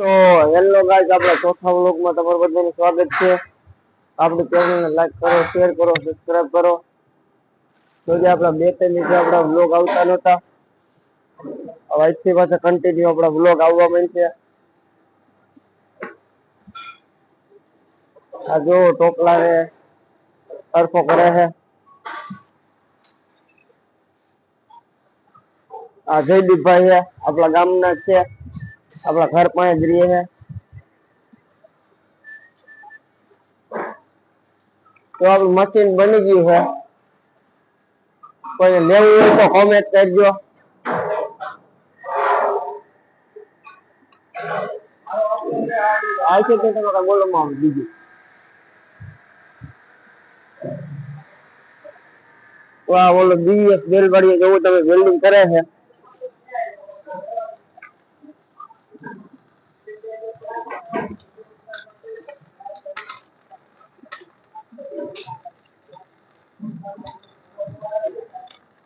તો hello guys, આપણા ચોથા વ્લોગમાં તમારું બધાનું સ્વાગત છે. આપણી ચેનલને લાઈક કરો શેર કરો સબસ્ક્રાઇબ કરો. તો જે આપણા બે ત્રણ દિવસે આપણા વ્લોગ આવતા નહોતા. હવે આજથી પાછા કન્ટિન્યુ આપણા વ્લોગ આવવા માંડશે આ જો ટોપલા ને અરફો કરે છે. આ જયદીપભાઈ છે, આપણા ગામના જ છે. આપણા ઘર પાસે જ રહીએ છે તો આપણું મશીન બની ગયું છે કોઈ લેવું હોય તો કોમેન્ટ કરજો આ છે તે તમારા બોલોમાં બીજું તો આ ઓલો બીએસ બેલવાડીએ જેવું તમે વેલ્ડિંગ કરે છે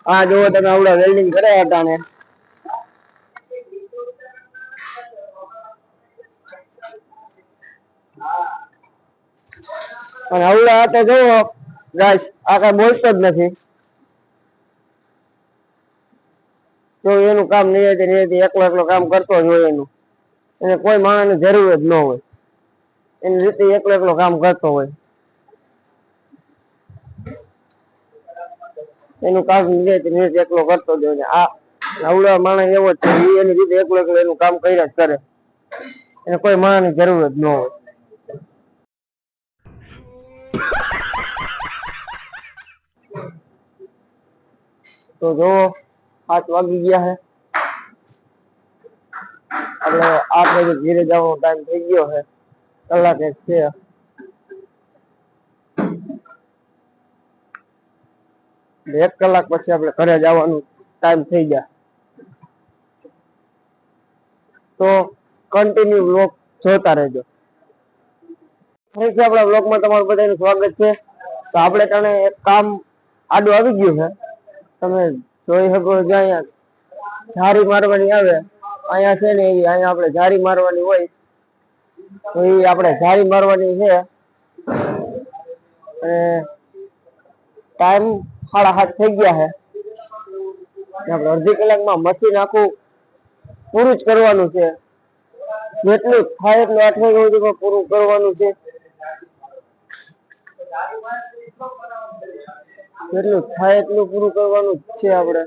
આ જુઓ તમે આવડા વેલ્ડિંગ કર્યા હતા ને અને આવડા હતા જુઓ ગાઈસ, આ કઈ બોલતો જ નથી. તો એનું કામ નિયતિ નિયતિ એકલો એકલો કામ કરતો જ હોય એનું. એને કોઈ માણસની જરૂર જ ન હોય. એની રીતે એકલો એકલો કામ કરતો હોય. એનું કામ નિયતિ એકલો કરતો જ હોય ને આ નવડા માણસ એવો છે. ઈ એની રીતે એકલો એકલો એનું કામ કર્યા જ કરે. એને કોઈ માણસની જરૂર જ ન હોય. તો જો, પાંચ વાગી ગયા છે. આપણે આઠ વાગે ઘેરે જવાનો ટાઈમ થઈ ગયો છે. કલાક એક છે. એક કલાક પછી આપણે ઘરે જવાનું ટાઈમ થઈ ગયા તો કન્ટિન્યુ બ્લોગ જોતા રહેજો. ફરીથી આપણા બ્લોગમાં તમારું બધાનું સ્વાગત છે. તો આપણે તને એક કામ આડું આવી ગયું છે. તમે જોઈ શકો છો અહીંયા ઝારી મારવાની આવે. અહીંયા છે ને એવી અહીંયા આપણે ઝારી મારવાની હોય. તો એ આપણે ઝારી મારવાની છે. અને ટાઈમ સાડા સાત થઈ ગયા છે આપણે અડધી કલાકમાં મશીન આખું પૂરું જ કરવાનું છે. જેટલું થાય એટલું આઠ વાગ્યા સુધીમાં પૂરું કરવાનું છે. જેટલું થાય એટલું પૂરું કરવાનું છે આપણે.